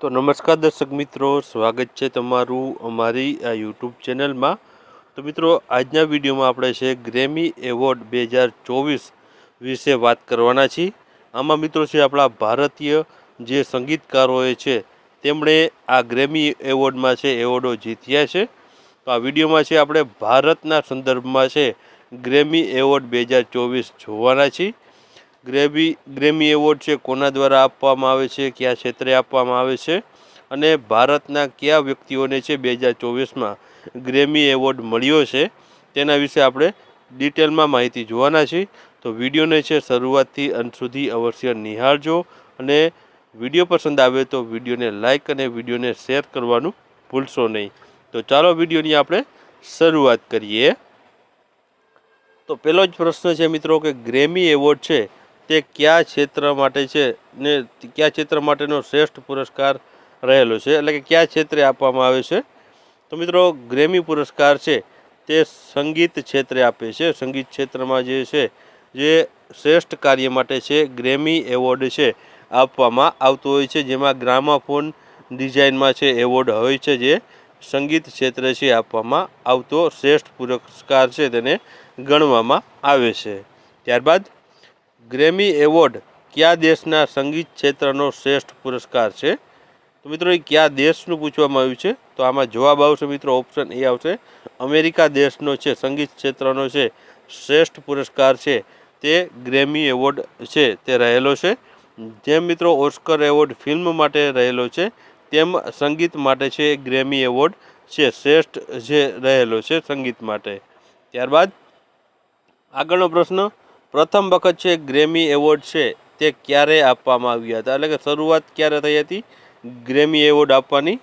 તો નમસ્કાર દર્શક મિત્રો, સ્વાગત છે તમારું અમારી આ યુટ્યુબ ચેનલમાં. તો મિત્રો, આજના વિડીયોમાં આપણે છે ગ્રેમી એવોર્ડ બે હજાર ચોવીસ વિશે વાત કરવાના છીએ. આમાં મિત્રો છે આપણા ભારતીય જે સંગીતકારોએ છે, તેમણે આ ગ્રેમી એવોર્ડમાં છે એવોર્ડો જીત્યા છે. તો આ વિડીયોમાં છે આપણે ભારતના સંદર્ભમાં છે ગ્રેમી એવોર્ડ બે હજાર ચોવીસ જોવાના છીએ. ગ્રેમી ગ્રેમી એવોર્ડ છે, કોના દ્વારા આપવામાં આવે છે, કયા ક્ષેત્રે આપવામાં આવે છે અને ભારતના કયા વ્યક્તિઓને છે, બે હજાર ચોવીસમાં ગ્રેમી એવોર્ડ મળ્યો છે, તેના વિશે આપણે ડિટેલમાં માહિતી જોવાના છીએ તો વિડીયોને છે, શરૂઆતથી અંત સુધી અવશ્ય નિહાળજો અને વીડિયો પસંદ આવે તો વિડીયોને લાઇક અને વિડીયોને શેર કરવાનું ભૂલશો નહીં. તો ચાલો વિડીયોની આપણે શરૂઆત કરીએ. તો પહેલો જ પ્રશ્ન છે મિત્રો કે ગ્રેમી એવોર્ડ છે તે કયા ક્ષેત્ર માટે છે ને કયા ક્ષેત્ર માટેનો શ્રેષ્ઠ પુરસ્કાર રહેલો છે? એટલે કે કયા ક્ષેત્રે આપવામાં આવે છે? તો મિત્રો, ગ્રેમી પુરસ્કાર છે તે સંગીત ક્ષેત્રે આપે છે. સંગીત ક્ષેત્રમાં જે છે, જે શ્રેષ્ઠ કાર્ય માટે છે, ગ્રેમી એવોર્ડ છે, આપવામાં આવતો હોય છે. જેમાં ગ્રામાફોન ડિઝાઇનમાં છે, એવોર્ડ હોય છે, જે સંગીત ક્ષેત્રે છે, આપવામાં આવતો શ્રેષ્ઠ પુરસ્કાર છે, તેને ગણવામાં આવે છે. ત્યારબાદ ગ્રેમી એવોર્ડ કયા દેશના સંગીત ક્ષેત્રનો શ્રેષ્ઠ પુરસ્કાર છે? તો મિત્રો, એ કયા દેશનું પૂછવામાં આવ્યું છે? તો આમાં જવાબ આવશે મિત્રો ઓપ્શન એ આવશે. અમેરિકા દેશનો છે, સંગીત ક્ષેત્રનો છે, શ્રેષ્ઠ પુરસ્કાર છે, તે ગ્રેમી એવોર્ડ છે, તે રહેલો છે. જેમ મિત્રો ઓસ્કર એવોર્ડ ફિલ્મ માટે રહેલો છે, તેમ સંગીત માટે છે ગ્રેમી એવોર્ડ છે, શ્રેષ્ઠ જે રહેલો છે, સંગીત માટે. ત્યારબાદ આગળનો પ્રશ્ન પ્રથમ વખત છે ગ્રેમી એવોર્ડ છે, તે ક્યારે આપવામાં આવ્યા હતા? એટલે કે શરૂઆત ક્યારે થઈ હતી? ગ્રેમી એવોર્ડ આપવાની.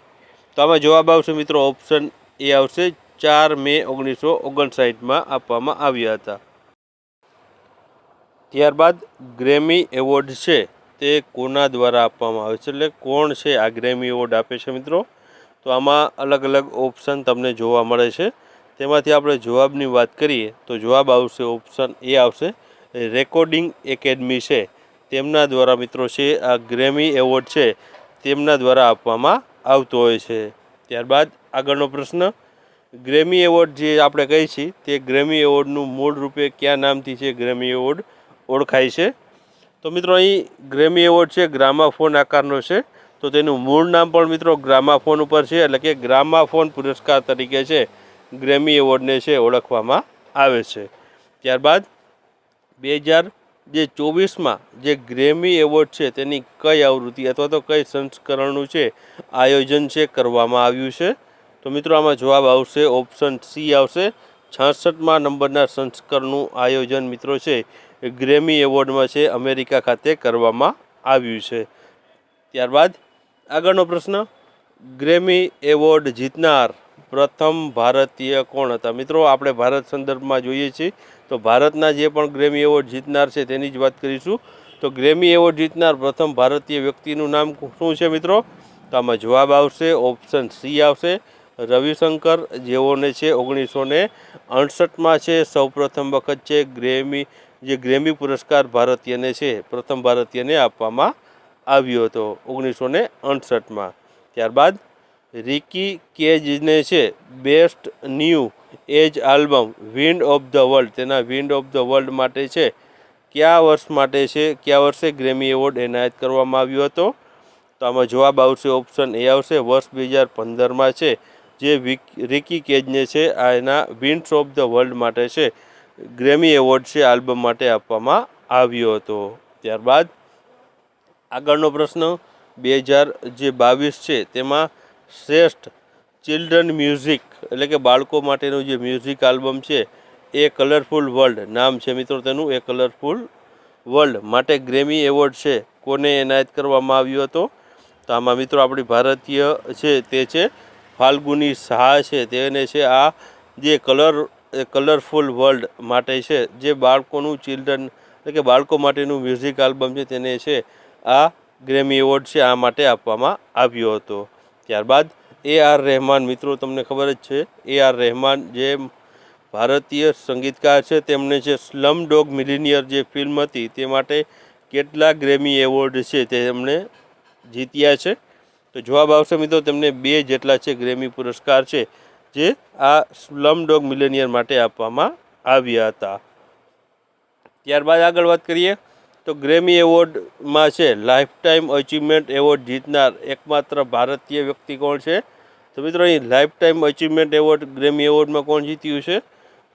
તો આમાં જવાબ આવશે મિત્રો ઓપ્શન એ આવશે, ચાર મે ઓગણીસો ઓગણસાઠમાં આપવામાં આવ્યા હતા. ત્યારબાદ ગ્રેમી એવોર્ડ છે, તે કોના દ્વારા આપવામાં આવે છે? એટલે કોણ છે આ ગ્રેમી એવોર્ડ આપે છે મિત્રો? તો આમાં અલગ અલગ ઓપ્શન તમને જોવા મળે છે. તેમાંથી આપણે જવાબની વાત કરીએ, તો જવાબ આવશે ઓપ્શન એ આવશે રેકોર્ડિંગ એકેડમી છે. તેમના દ્વારા મિત્રો છે, આ ગ્રેમી એવોર્ડ છે, તેમના દ્વારા આપવામાં આવતો હોય છે. ત્યારબાદ આગળનો પ્રશ્ન ગ્રેમી એવોર્ડ જે આપણે કહીએ છીએ, તે ગ્રેમી એવોર્ડનું મૂળ રૂપે કયા નામથી છે ગ્રેમી એવોર્ડ ઓળખાય છે? તો મિત્રો અહીં ગ્રેમી એવોર્ડ છે ગ્રામાફોન આકારનો છે. તો તેનું મૂળ નામ પણ મિત્રો ગ્રામાફોન ઉપર છે, એટલે કે ગ્રામાફોન પુરસ્કાર તરીકે છે ગ્રેમી એવોર્ડને છે, ઓળખવામાં આવે છે. ત્યારબાદ બે હજાર જે ચોવીસમાં જે ગ્રેમી એવોર્ડ છે તેની કઈ આવૃત્તિ અથવા તો કઈ સંસ્કરણનું છે આયોજન છે કરવામાં આવ્યું છે? તો મિત્રો આમાં જવાબ આવશે ઓપ્શન સી આવશે. છાસઠમાં નંબરના સંસ્કરણનું આયોજન મિત્રો છે ગ્રેમી એવોર્ડમાં છે, અમેરિકા ખાતે કરવામાં આવ્યું છે. ત્યારબાદ આગળનો પ્રશ્ન ગ્રેમી એવોર્ડ જીતનાર પ્રથમ ભારતીય કોણ હતા? મિત્રો, આપણે ભારત સંદર્ભમાં જોઈએ છીએ. તો ભારતના જે પણ ગ્રેમી એવોર્ડ જીતનાર છે તેની જ વાત કરીશું. તો ગ્રેમી એવોર્ડ જીતનાર પ્રથમ ભારતીય વ્યક્તિનું નામ શું છે મિત્રો? તો આમાં જવાબ આવશે ઓપ્શન સી આવશે. રવિશંકર જેઓને છે ઓગણીસો ને અડસઠમાં છે, સૌપ્રથમ વખત છે ગ્રેમી જે ગ્રેમી પુરસ્કાર ભારતીયને છે, પ્રથમ ભારતીયને આપવામાં આવ્યો હતો ઓગણીસો ને અડસઠમાં. ત્યારબાદ રિકી કેજને છે best new age album wind of the world, તેના વિન્ડ ઓફ ધ વર્લ્ડ માટે છે. કયા વર્ષ માટે છે? કયા વર્ષે ગ્રેમી એવોર્ડ એનાયત કરવામાં આવ્યો હતો? તો આમાં જવાબ આવશે, ઓપ્શન એ આવશે, વર્ષ બે હજાર પંદરમાં છે. જે રિકી કેજને છે, આ એના વિન્ડ્સ ઓફ ધ વર્લ્ડ માટે છે. ગ્રેમી એવોર્ડ છે, આલ્બમ માટે આપવામાં આવ્યો હતો. ત્યારબાદ આગળનો પ્રશ્ન, બે હજાર જે બાવીસ છે, તેમાં શ્રેષ્ઠ ચિલ્ડ્રન મ્યુઝિક એટલે કે બાળકો માટેનું જે મ્યુઝિક આલ્બમ છે, એ કલરફુલ વર્લ્ડ નામ છે મિત્રો તેનું, એ કલરફુલ વર્લ્ડ માટે ગ્રેમી એવોર્ડ છે, કોને એનાયત કરવામાં આવ્યો હતો? તો આમાં મિત્રો આપણી ભારતીય છે તે છે ફાલ્ગુની શાહ છે, તેને છે આ જે કલર કલરફુલ વર્લ્ડ માટે છે, જે બાળકોનું ચિલ્ડ્રન એટલે કે બાળકો માટેનું મ્યુઝિક આલ્બમ છે, તેને છે આ ગ્રેમી એવોર્ડ છે, આ માટે આપવામાં આવ્યો હતો. ત્યારબાદ એ આર રહેમાન, મિત્રો, તમને ખબર જ છે, એ આર રહેમાન જે ભારતીય સંગીતકાર છે તેમણે જે સ્લમ ડોગ મિલિનિયર જે ફિલ્મ હતી, તે માટે કેટલા ગ્રેમી એવોર્ડ છે તે એમણે જીત્યા છે. તો જવાબ આવશે, મિત્રો, તેમને બે જેટલા છે ગ્રેમી પુરસ્કાર છે, જે આ સ્લમ ડોગ મિલેનિયર માટે આપવામાં આવ્યા હતા. ત્યારબાદ આગળ વાત કરીએ. તો ગ્રેમી એવોર્ડમાં છે લાઈફ ટાઈમ અચીવમેન્ટ એવોર્ડ જીતનાર એકમાત્ર ભારતીય વ્યક્તિ કોણ છે? તો મિત્રો અહીં life time achievement award Grammy એવોર્ડમાં કોણ જીત્યું છે?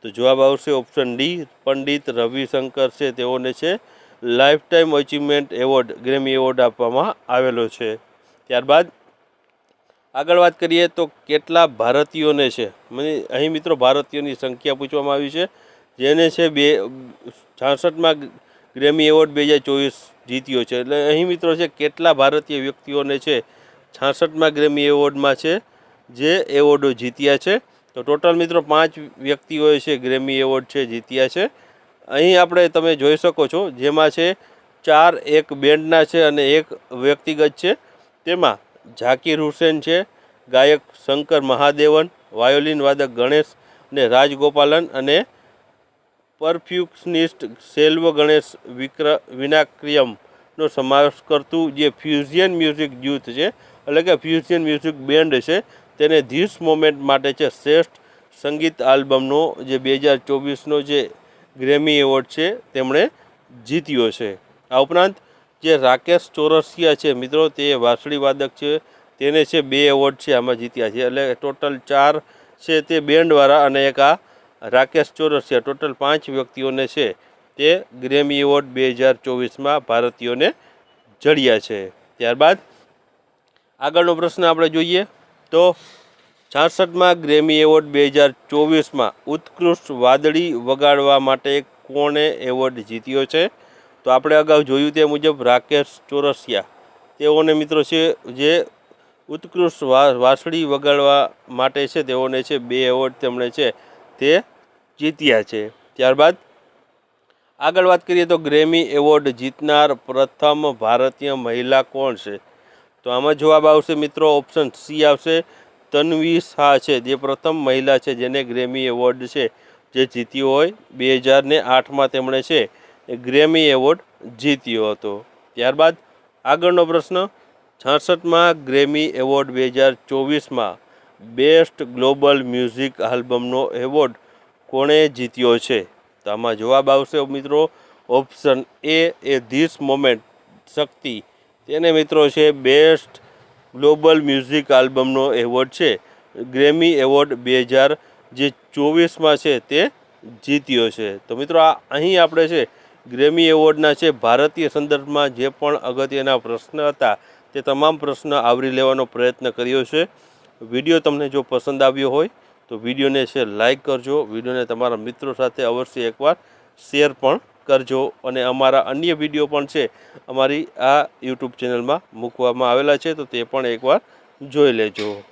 તો જવાબ આવશે ઓપ્શન ડી પંડિત રવિશંકર છે, તેઓને છે life time achievement award Grammy award આપવામાં આવેલો છે. ત્યારબાદ આગળ વાત કરીએ તો કેટલા ભારતીયોને છે? મને અહીં મિત્રો ભારતીયોની સંખ્યા પૂછવામાં આવી છે, જેને છે બે, છાસઠમાં ગ્રેમી એવોર્ડ બે હજાર ચોવીસ જીત્યો છે. એટલે અહીં મિત્રો છે, કેટલા ભારતીય વ્યક્તિઓને છે, છાસઠમાં ગ્રેમી એવોર્ડમાં છે, જે એવોર્ડો જીત્યા છે. તો ટોટલ મિત્રો પાંચ વ્યક્તિઓએ છે, ગ્રેમી એવોર્ડ છે, જીત્યા છે. અહીં આપણે તમે જોઈ શકો છો, જેમાં છે, ચાર એક બેન્ડના છે અને એક વ્યક્તિગત છે. તેમાં ઝાકીર હુસેન છે, ગાયક શંકર મહાદેવન, વાયોલિન વાદક ગણેશ અને રાજગોપાલન અને પરફ્યુશનિસ્ટ સેલ્વ ગણેશ વિક્ર, વિનાક્રિયમનો સમાવેશ કરતું જે ફ્યુઝિયન મ્યુઝિક જૂથ છે, એટલે કે ફ્યુઝિયન મ્યુઝિક બેન્ડ છે, તેને ધીસ મોમેન્ટ માટે છે શ્રેષ્ઠ સંગીત આલ્બમનો જે બે હજાર ચોવીસનો જે ગ્રેમી એવોર્ડ છે, તેમણે જીત્યો છે. આ ઉપરાંત જે રાકેશ ચોરસિયા છે, મિત્રો, તે વાંસળી વાદક છે, તેને છે બે એવોર્ડ છે, આમાં જીત્યા છે. એટલે ટોટલ ચાર છે તે બેન્ડવાળા અને એક આ રાકેશ ચોરસિયા ટોટલ પાંચ વ્યક્તિઓને છે તે ગ્રેમી એવોર્ડ બે હજાર ચોવીસમાં ભારતીયોને જડ્યા છે. ત્યારબાદ આગળનો પ્રશ્ન આપણે જોઈએ તો છાસઠમાં ગ્રેમી એવોર્ડ બે હજાર ચોવીસમાં ઉત્કૃષ્ટ વાદળી વગાડવા માટે કોણે એવોર્ડ જીત્યો છે? તો આપણે અગાઉ જોયું તે મુજબ રાકેશ ચોરસિયા. તેઓને મિત્રો છે જે ઉત્કૃષ્ટ વાસળી વગાડવા માટે છે તેઓને છે બે એવોર્ડ તેમણે છે તે જીત્યા છે. ત્યારબાદ આગળ વાત કરીએ તો ગ્રેમી એવોર્ડ જીતનાર પ્રથમ ભારતીય મહિલા કોણ છે? તો આમાં જવાબ આવશે મિત્રો ઓપ્શન સી આવશે તન્વી શાહ છે. જે પ્રથમ મહિલા છે જેને ગ્રેમી એવોર્ડ છે. જે જીત્યો હોય બે હજારને આઠમાં તેમણે છે એ ગ્રેમી એવોર્ડ જીત્યો હતો. ત્યારબાદ આગળનો પ્રશ્ન, છાસઠમાં ગ્રેમી એવોર્ડ બે હજાર ચોવીસમાં બેસ્ટ ગ્લોબલ મ્યુઝિક આલ્બમનો એવોર્ડ કોણે જીત્યો છે? તો આમાં જવાબ આવશે મિત્રો ઓપ્શન એ એ ધીસ મોમેન્ટ શક્તિ. તેને મિત્રો છે બેસ્ટ ગ્લોબલ મ્યુઝિક આલ્બમનો એવોર્ડ છે. ગ્રેમી એવોર્ડ બે હજાર જે ચોવીસમાં છે તે જીત્યો છે. તો મિત્રો આ અહીં આપણે છે ગ્રેમી એવોર્ડના છે ભારતીય સંદર્ભમાં જે પણ અગત્યના પ્રશ્ન હતા તે તમામ પ્રશ્ન આવરી લેવાનો પ્રયત્ન કર્યો છે. વીડિયો તમને જો પસંદ આવ્યો હોય, તો વિડીયોને છે લાઇક કરજો, વિડીયોને તમારા મિત્રો સાથે અવશ્ય એકવાર શેર પણ કરજો અને અમારા અન્ય વીડિયો પણ છે, અમારી આ યુટ્યુબ ચેનલમાં મૂકવામાં આવેલા છે, તો તે પણ એકવાર જોઈ લેજો.